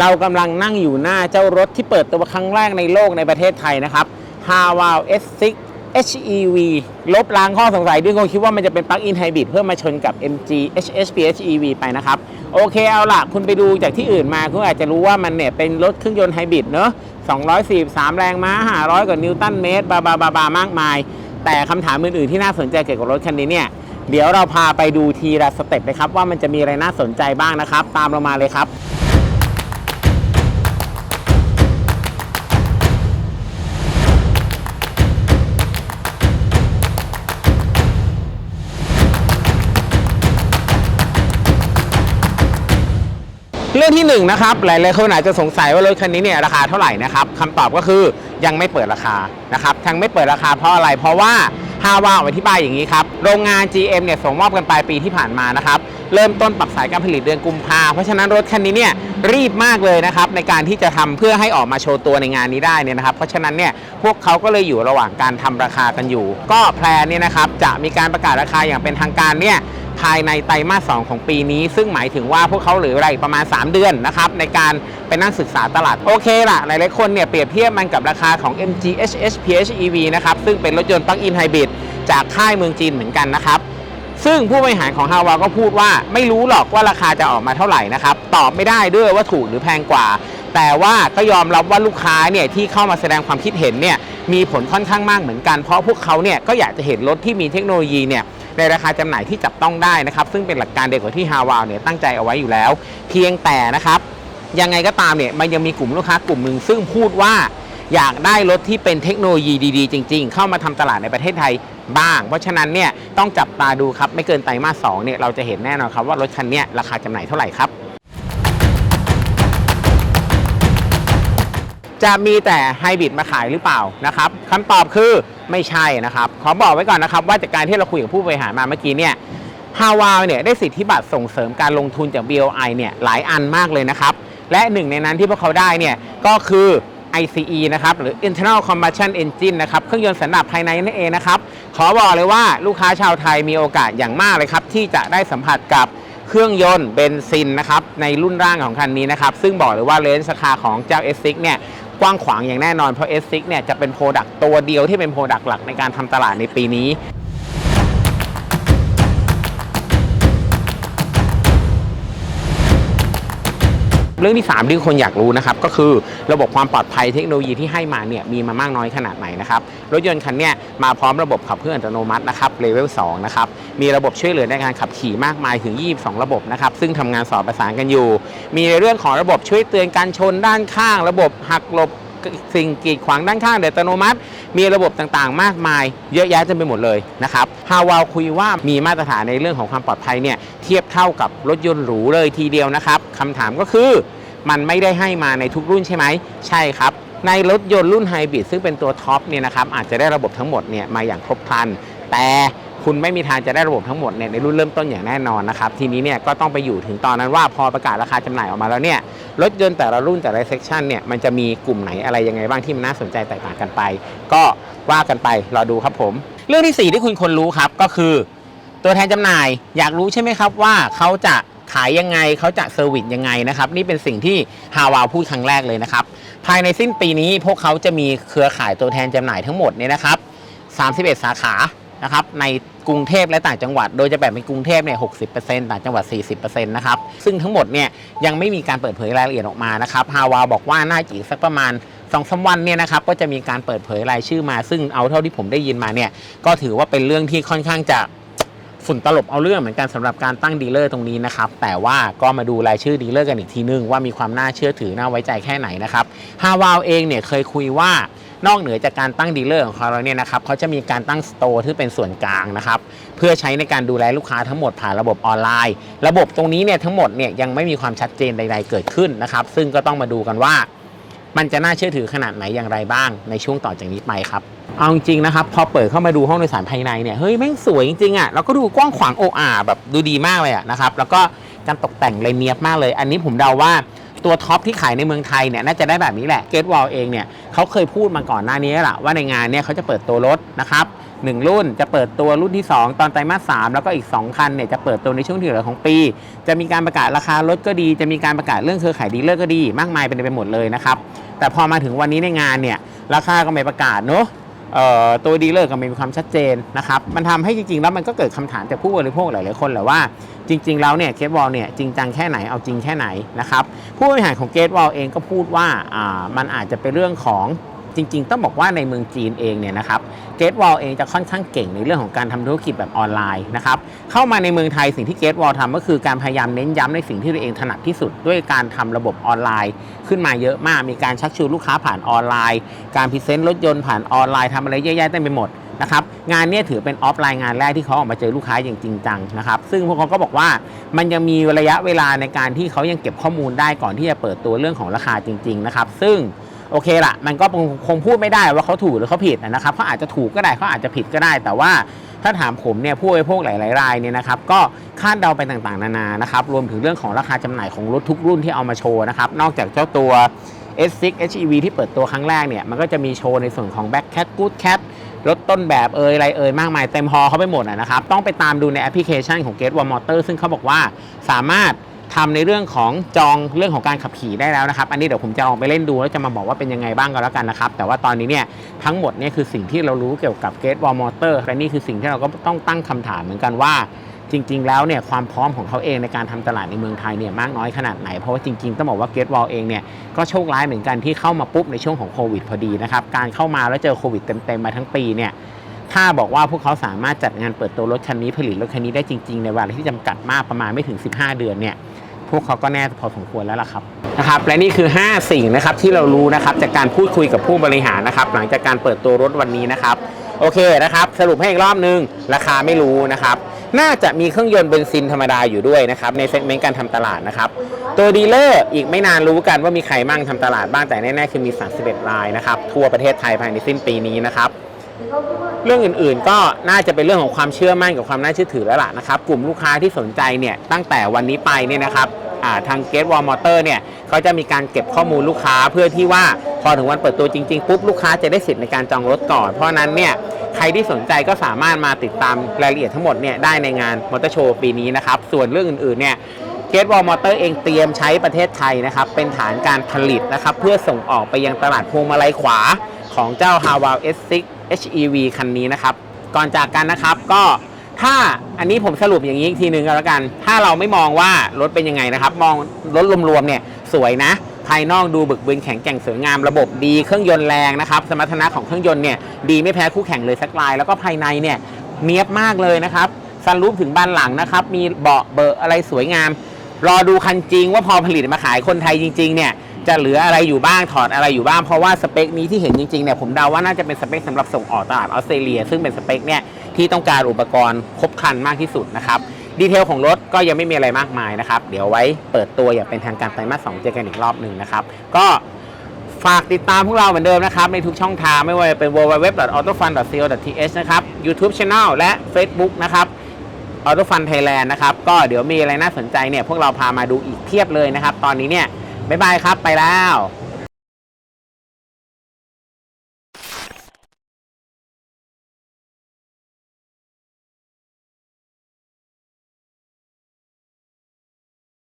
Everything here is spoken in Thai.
เรากำลังนั่งอยู่หน้าเจ้ารถที่เปิดตัวครั้งแรกในโลกในประเทศไทยนะครับ h a w a l S6 HEV ลบล้างข้อสงสัยที่คนคิดว่ามันจะเป็นปลั๊กอินไฮบริดเพื่อมาชนกับ MG HSP HEV ไปนะครับ โอเคเอาล่ะ คุณไปดูจากที่อื่นมาคุณอาจจะรู้ว่ามันเนี่ยเป็นรถเครื่องยนต์ไฮบริดเนอะ243 แรงม้า 500 กว่านิวตันเมตร บาบาบาบามากมาย แต่คำถามอื่นๆที่น่าสนใจเกี่ยวกับรถคันนี้เนี่ย เดี๋ยวเราพาไปดูทีละสเต็ปนะครับว่ามันจะมีอะไรน่าสนใจบ้างนะครับ ตามเรามาเลยครับ รื่องที่1นงนะครับหลายๆคนอาจจะสงสัยว่ารถคันนี้เนี่ยราคาเท่าไหร่นะครับคำตอบก็คือยังไม่เปิดราคานะครับยังไม่เปิดราคาเพราะอะไร เพราะว่าฮาวาอธิบายอย่างนี้ครับโรงงาน GM เนี่ยส่งมอบกันปลายปีที่ผ่านมานะครับเริ่มต้นปรับสายการผลิตเดือนกุมภาเพราะฉะนั้นรถคันนี้เนี่ยรีบมากเลยนะครับในการที่จะทำเพื่อให้ออกมาโชว์ตัวในงานนี้ได้เนี่ยนะครับเพราะฉะนั้นเนี่ยพวกเขาก็เลยอยู่ระหว่างการทำราคากันอยู่ ก็แพลนเนี่ยนะครับจะมีการประกาศราคาอย่างเป็นทางการเนี่ย ภายในไตรมาส 2 ของปีนี้ ซึ่งหมายถึงว่าพวกเขาเหลือเวลาอีกประมาณ 3 เดือนนะครับในการไปนั่งศึกษาตลาด โอเคล่ะ หลายๆคนเนี่ยเปรียบเทียบมันกับราคาของ MG HS PHEV นะครับซึ่งเป็นรถยนต์ปลั๊กอินไฮบริดจากค่ายเมืองจีนเหมือนกันนะครับซึ่งผู้บริหารของฮาวาก็พูดว่าไม่รู้หรอกว่าราคาจะออกมาเท่าไหร่นะครับตอบไม่ได้ด้วยว่าถูกหรือแพงกว่า แต่ว่าก็ยอมรับว่าลูกค้าเนี่ยที่เข้ามาแสดงความคิดเห็นเนี่ยมีผลค่อนข้างมากเหมือนกัน เพราะพวกเขาเนี่ยก็อยากจะเห็นรถที่มีเทคโนโลยีเนี่ย ในราคาจำหน่ายที่จับต้องได้นะครับซึ่งเป็นหลักการเดียวกับที่ฮาวาเนี่ยตั้งใจเอาไว้อยู่แล้ว เพียงแต่นะครับยังไงก็ตามเนี่ยมันยังมีกลุ่มลูกค้ากลุ่มหนึ่งซึ่งพูดว่าอยากได้รถที่เป็นเทคโนโลยีดีๆ จริง ๆ เข้ามาทำตลาดในประเทศไทยบ้าง เพราะฉะนั้นเนี่ยต้องจับตาดูครับไม่เกินไตรมาสสองเนี่ยเราจะเห็นแน่นอนครับว่ารถคันนี้ราคาจำหน่ายเท่าไหร่ครับ จะมีแต่ไฮบริดมาขายหรือเปล่านะครับคำตอบคือไม่ใช่นะครับขอบอกไว้ก่อนนะครับ ว่าจากการที่เราคุยกับผู้บริหารมาเมื่อกี้เนี่ยฮาวาเนี่ยได้สิทธิบัตรส่งเสริมการลงทุนจาก BOI เนี่ยหลายอันมากเลยนะครับ และหนึ่งในนั้นที่พวกเขาได้เนี่ยก็คือ ICE นะครับหรือ Internal Combustion Engine นะครับเครื่องยนต์สันดาปภายในนั่นเองนะครับ ขอบอกเลยว่าลูกค้าชาวไทยมีโอกาสอย่างมากเลยครับ ที่จะได้สัมผัสกับเครื่องยนต์เบนซินนะครับในรุ่นร่างของคันนี้นะครับ ซึ่งบอกเลยว่าเลนส์ราคาของเจ้า S6 เนี่ย กว้างขวางอย่างแน่นอนเพราะ S6 เนี่ยจะเป็นโปรดักต์ตัวเดียวที่เป็นโปรดักต์หลักในการทำตลาดในปีนี้ เรื่องที่ 3 ที่คนอยากรู้นะครับก็คือระบบความปลอดภัยเทคโนโลยีที่ให้มาเนี่ยมีมามากน้อยขนาดไหนนะครับรถยนต์คันเนี้ยมาพร้อมระบบขับเคลื่อนอัตโนมัตินะครับเลเวล2นะครับมีระบบช่วยเหลือในการขับขี่มากมายถึง 22 ระบบนะครับซึ่งทำงานสอดประสานกันอยู่ มีในเรื่องของระบบช่วยเตือนการชนด้านข้าง ระบบหักหลบ สิ่งกีดขวางด้านข้างโดยอัตโนมัติ มีระบบต่างๆ มากมาย เยอะแยะเต็มไปหมดเลยนะครับฮาวาคุยว่ามีมาตรฐานในเรื่องของความปลอดภัยเนี่ยเทียบเท่ากับรถยนต์หรูเลยทีเดียวนะครับคำถามก็คือมันไม่ได้ให้มาในทุกรุ่นใช่ไหม ใช่ครับ ในรถยนต์รุ่นไฮบริดซึ่งเป็นตัวท็อปเนี่ยนะครับอาจจะได้ระบบทั้งหมดเนี่ยมาอย่างครบครัน แต่ คุณไม่มีทางจะได้ระบบทั้งหมดเนี่ยในรุ่นเริ่มต้นอย่างแน่นอนนะครับ ทีนี้เนี่ยก็ต้องไปอยู่ถึงตอนนั้นว่าพอประกาศราคาจำหน่ายออกมาแล้วเนี่ยรถยนต์แต่ละรุ่นแต่ละเซกชันเนี่ยมันจะมีกลุ่มไหนอะไรยังไงบ้างที่มันน่าสนใจแตกต่างกันไป ก็ว่ากันไปรอดูครับผม เรื่องที่สี่ที่คุณควรรู้ครับก็คือ ตัวแทนจำหน่ายอยากรู้ใช่ไหมครับว่าเขาจะขายยังไงเขาจะเซอร์วิสยังไงนะครับนี่เป็นสิ่งที่ฮาวาพูดครั้งแรกเลยนะครับภายในสิ้นปีนี้พวกเขาจะมีเครือข่ายตัวแทนจำหน่ายทั้งหมดเนี่ยนะครับ31 สาขา นะครับในกรุงเทพและต่างจังหวัด โดยจะแบ่งเป็นกรุงเทพเนี่ย60%ต่างจังหวัด 40%นะครับซึ่งทั้งหมดเนี่ยยังไม่มีการเปิดเผยรายละเอียดออกมานะครับฮาวาบอกว่าน่าจะอีกสักประมาณสองสามวันเนี่ยนะครับก็จะมีการเปิดเผยรายชื่อมา ซึ่งเอาเท่าที่ผมได้ยินมาเนี่ยก็ถือว่าเป็นเรื่องที่ค่อนข้างจะฝุ่นตลบเอาเรื่องเหมือนกันสำหรับการตั้งดีลเลอร์ตรงนี้นะครับ แต่ว่าก็มาดูรายชื่อดีลเลอร์กันอีกทีนึงว่ามีความน่าเชื่อถือน่าไว้ใจแค่ไหนนะครับฮาวาวเองเนี่ยเคยคุยว่า นอกเหนือจากการตั้งดีลเลอร์ของเขาแล้วเนี่ยนะครับเขาจะมีการตั้งสโตร์ที่เป็นส่วนกลางนะครับเพื่อใช้ในการดูแลลูกค้าทั้งหมดผ่านระบบออนไลน์ ระบบตรงนี้เนี่ยทั้งหมดเนี่ยยังไม่มีความชัดเจนใด ๆ เกิดขึ้นนะครับ ซึ่งก็ต้องมาดูกันว่า มันจะน่าเชื่อถือขนาดไหนอย่างไรบ้างในช่วงต่อจากนี้ไปครับเอาจริงๆนะครับพอเปิดเข้ามาดูห้องโดยสารภายในเนี่ยเฮ้ยแม่งสวยจริงๆอะแล้วก็ดูกว้างขวางโออาแบบดูดีมากเลยอะนะครับแล้วก็การตกแต่งเลยเนียบมากเลย อันนี้ผมเดาว่า ตัวท็อปที่ขายในเมืองไทยเนี่ยน่าจะได้แบบนี้แหละเกตวอลเองเนี่ยเขาเคยพูดมาก่อนหน้านี้แล้วล่ะว่าในงานเนี่ยเขาจะเปิดตัวรถนะครับ1รุ่นจะเปิดตัวรุ่นที่ 2 ตอนไตรมาส3แล้วก็อีก 2 คันเนี่ยจะเปิดตัวในช่วงที่เหลือของปี จะมีการประกาศราคารถก็ดี จะมีการประกาศเรื่องเครือข่ายดีลเลอร์ก็ดี มากมายเป็นไปหมดเลยนะครับแต่พอมาถึงวันนี้ในงานเนี่ยราคาก็ไม่ประกาศเนอะเอ่อตัวดีลเลอร์ก็ไม่มีความชัดเจนนะครับมันทำให้จริงๆแล้วมันก็เกิดคำถามจากผู้บริโภคหลายๆคนแหละว่า จริง ๆ แล้วเนี่ยเกตวอลเนี่ยจริงจังแค่ไหนเอาจริงแค่ไหนนะครับผู้บริหารของเกตวอลเองก็พูดว่าอ่ามันอาจจะเป็นเรื่องของจริง ๆ ต้องบอกว่าในเมืองจีนเองเนี่ยนะครับเกตวอลเองจะค่อนข้างเก่งในเรื่องของการทำธุรกิจแบบออนไลน์นะครับเข้ามาในเมืองไทยสิ่งที่เกตวอลทำก็คือการพยายามเน้นย้ำในสิ่งที่ตัวเองถนัดที่สุด ด้วยการทำระบบออนไลน์ ขึ้นมาเยอะมากมีการชักชวนลูกค้าผ่านออนไลน์ การพรีเซนต์รถยนต์ผ่านออนไลน์ทำอะไรเยอะแยะเต็มไปหมด นะครับงานนี้ถือเป็นออฟไลน์งานแรกที่เขาออกมาเจอลูกค้าอย่างจริงจังนะครับซึ่งพวกเขาก็บอกว่ามันยังมีระยะเวลาในการที่เขายังเก็บข้อมูลได้ก่อนที่จะเปิดตัวเรื่องของราคาจริง ๆ นะครับ ซึ่งโอเคละมันก็คงพูดไม่ได้ว่าเขาถูกหรือเขาผิดนะครับเขาอาจจะถูกก็ได้เขาอาจจะผิดก็ได้ แต่ว่าถ้าถามผมเนี่ยผู้บริโภคหลาย ๆ รายเนี่ยนะครับก็คาดเดาไปต่างๆ นานานะครับรวมถึงเรื่องของราคาจำหน่ายของรถทุกรุ่นที่เอามาโชว์นะครับนอกจากเจ้าตัว S6 HEV ที่เปิดตัวครั้งแรกเนี่ยมันก็จะมีโชว์ในส่วนของ Back Cat Good Cat รถต้นแบบเอ่ยอะไรเอ่ยมากมายเต็มฮอเขาไปหมดนะครับ ต้องไปตามดูในแอปพลิเคชันของ Gate One Motor ซึ่งเขาบอกว่าสามารถทำในเรื่องของจองเรื่องของการขับขี่ได้แล้วนะครับ อันนี้เดี๋ยวผมจะลองไปเล่นดูแล้วจะมาบอกว่าเป็นยังไงบ้างก็แล้วกันนะครับ แต่ว่าตอนนี้เนี่ยทั้งหมดเนี่ยคือสิ่งที่เรารู้เกี่ยวกับ Gate One Motor และนี่คือสิ่งที่เราก็ต้องตั้งคำถามเหมือนกันว่า จริง ๆ แล้วเนี่ยความพร้อมของเขาเองในการทำตลาดในเมืองไทยเนี่ยมากน้อยขนาดไหน เพราะว่าจริง ๆ ต้องบอกว่าเกตวอลเองเนี่ยก็โชคร้ายเหมือนกันที่เข้ามาปุ๊บในช่วงของโควิดพอดีนะครับการเข้ามาแล้วเจอโควิดเต็มๆมาทั้งปีเนี่ยถ้าบอกว่าพวกเขาสามารถจัดงานเปิดตัวรถคันนี้ผลิตรถคันนี้ได้จริง ๆ ในเวลาที่จำกัดมากประมาณไม่ถึง 15 เดือนเนี่ยพวกเขาก็แน่พอสมควรแล้วล่ะครับนะครับและนี่คือ 5 สิ่งนะครับที่เรารู้นะครับจากการพูดคุยกับผู้บริหารนะครับหลังจากการเปิดตัวรถวันนี้นะครับโอเคนะครับสรุปให้อีกรอบนึงราคาไม่รู้นะครับ น่าจะมีเครื่องยนต์เบนซินธรรมดาอยู่ด้วยนะครับในเซกเมนต์การทำตลาดนะครับตัวดีลเลอร์อีกไม่นานรู้กันว่ามีใครมั่งทำตลาดบ้างแต่แน่ๆคือมี 31 รายนะครับทั่วประเทศไทยภายในสิ้นปีนี้นะครับเรื่องอื่นๆก็น่าจะเป็นเรื่องของความเชื่อมั่นกับความน่าเชื่อถือแล้วล่ะนะครับ กลุ่มลูกค้าที่สนใจเนี่ยตั้งแต่วันนี้ไปเนี่ยนะครับาทาง Gate Wall Motor เนี่ยเขาจะมีการเก็บข้อมูลลูกค้าเพื่อที่ว่าพอถึงวันเปิดตัวจริงๆปุ๊บลูกค้าจะได้สิทธิ์ในการจองรถก่อน เพราะฉะนั้นเนี่ยใครที่สนใจก็สามารถมาติดตามรายละเอียดทั้งหมดเนี่ยได้ในงานมอเตอร์โชว์ปีนี้นะครับ ส่วนเรื่องอื่นๆเนี่ยเกตวอลมอเตอร์เองเตรียมใช้ประเทศไทยนะครับ เป็นฐานการผลิตนะครับ เพื่อส่งออกไปยังตลาดพวงมาลัยขวาของเจ้า h a w a l S6 HEV คันนี้นะครับ ก่อนจากกันนะครับก็ ถ้าอันนี้ผมสรุปอย่างนี้อีกทีหนึ่งก็แล้วกัน ถ้าเราไม่มองว่ารถเป็นยังไงนะครับ มองรถรวมๆเนี่ยสวยนะ ภายนอกดูบึกบึนแข็งแกร่งสวยงามระบบดีเครื่องยนต์แรงนะครับ สมรรถนะของเครื่องยนต์เนี่ยดีไม่แพ้คู่แข่งเลยสักราย แล้วก็ภายในเนี่ยเนียบมากเลยนะครับซันรูปถึงบานหลังนะครับ มีเบาะเบอร์อะไรสวยงาม รอดูคันจริงว่าพอผลิตมาขายคนไทยจริง ๆ เนี่ยจะเหลืออะไรอยู่บ้างถอดอะไรอยู่บ้างเพราะว่าสเปคนี้ที่เห็นจริงๆเนี่ยผมเดาว่าน่าจะเป็นสเปคสำหรับส่งออกตลาดออสเตรเลีย ซึ่งเป็นสเปคเนี่ย ที่ต้องการอุปกรณ์ครบครันมากที่สุดนะครับดีเทลของรถก็ยังไม่มีอะไรมากมายนะครับ เดี๋ยวไว้เปิดตัวอย่างเป็นทางการไตรมาสสองเจอกันอีกรอบหนึ่งนะครับ ก็ฝากติดตามพวกเราเหมือนเดิมนะครับ ในทุกช่องทางไม่ว่าจะเป็น www.autofun.co.th นะครับ YouTube Channel และ Facebook นะครับออโตฟันไทยแลนด์นะครับ ก็เดี๋ยวมีอะไรน่าสนใจเนี่ย พวกเราพามาดูอีกเทียบเลยนะครับ ตอนนี้เนี่ย บ๊ายบายครับไปแล้ว